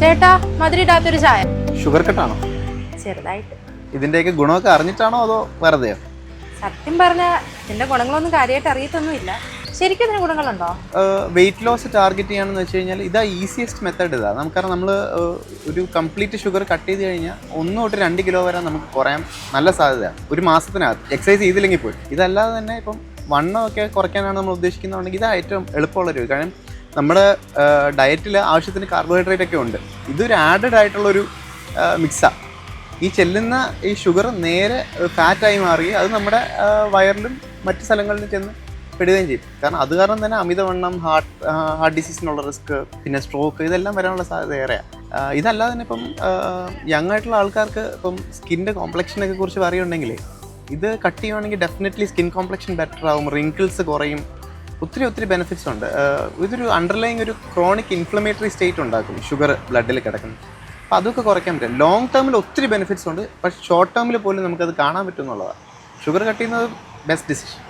ചേട്ടാ മധുരിടാത്തൊരു ചായ. ഷുഗർ കട്ടാണോ ചെറുതായിട്ട്. ഇതിന്റെയൊക്കെ ഗുണമൊക്കെ അറിഞ്ഞിട്ടാണോ അതോ വെറുതെയോ സത്യം പറഞ്ഞ ഇതിന്റെ ഗുണങ്ങളൊന്നും കാര്യമായിട്ട് അറിയത്തൊന്നുമില്ല. ശരിക്കും ഇതിന് ഗുണങ്ങളുണ്ടോ? വെയിറ്റ് ലോസ് ടാർഗറ്റ് ചെയ്യാണെന്ന് വെച്ച് കഴിഞ്ഞാൽ ഇതാ ഈസിയസ്റ്റ് മെത്തേഡ് ഇതാ. നമുക്കറിയാം നമ്മൾ ഒരു കംപ്ലീറ്റ് ഷുഗർ കട്ട് ചെയ്ത് കഴിഞ്ഞാൽ ഒന്ന് തൊട്ട് രണ്ട് കിലോ വരെ നമുക്ക് കുറയാൻ നല്ല സാധ്യതയാണ് ഒരു മാസത്തിനകത്ത്. എക്സസൈസ് ചെയ്തില്ലെങ്കിൽ പോയി ഇതല്ലാതെ തന്നെ ഇപ്പം വണ്ണമൊക്കെ കുറയ്ക്കാനാണ് നമ്മൾ ഉദ്ദേശിക്കുന്നതുണ്ടെങ്കിൽ ഇതാ ഏറ്റവും എളുപ്പമുള്ളൊരു കാരണം നമ്മുടെ ഡയറ്റിൽ ആവശ്യത്തിന് കാർബോഹൈഡ്രേറ്റ് ഒക്കെ ഉണ്ട്. ഇതൊരു ആഡഡ് ആയിട്ടുള്ളൊരു മിക്സാണ് ഈ ചെല്ലുന്ന ഈ ഷുഗർ നേരെ ഫാറ്റായി മാറി അത് നമ്മുടെ വയറിലും മറ്റ് സ്ഥലങ്ങളിലും ചെന്ന് പെടുകയും ചെയ്യും. കാരണം അത് കാരണം തന്നെ അമിതവണ്ണം ഹാർട്ട് ഹാർട്ട് ഡിസീസിനുള്ള റിസ്ക് പിന്നെ സ്ട്രോക്ക് ഇതെല്ലാം വരാനുള്ള സാധ്യത ഏറെയാണ് ഇതല്ലാതെ തന്നെ ഇപ്പം യങ് ആയിട്ടുള്ള ആൾക്കാർക്ക് ഇപ്പം സ്കിന്റെ കോംപ്ലക്ഷനൊക്കെ കുറിച്ച് പറയുന്നുണ്ടെങ്കിൽ ഇത് കട്ട് ചെയ്യുവാണെങ്കിൽ ഡെഫിനറ്റ്ലി സ്കിൻ കോംപ്ലക്ഷൻ ബെറ്റർ ആവും റിങ്കിൾസ് കുറയും ഒത്തിരി ഒത്തിരി ബെനിഫിറ്റ്സ് ഉണ്ട്. ഇതൊരു അണ്ടർലൈങ് ഒരു ക്രോണിക് ഇൻഫ്ലമേറ്ററി സ്റ്റേറ്റ് ഉണ്ടാക്കും. ഷുഗർ ബ്ലഡിൽ കിടക്കുന്നത് അപ്പോൾ അതൊക്കെ കുറയ്ക്കാൻ പറ്റും. ലോങ് ടേമിൽ ഒത്തിരി ബെനിഫിറ്റ്സ് ഉണ്ട്. പക്ഷേ ഷോർട്ട് ടേമിൽ പോലും നമുക്കത് കാണാൻ പറ്റും എന്നുള്ളതാണ്. ഷുഗർ കട്ട് ചെയ്യുന്നത് ബെസ്റ്റ് ഡിസിഷൻ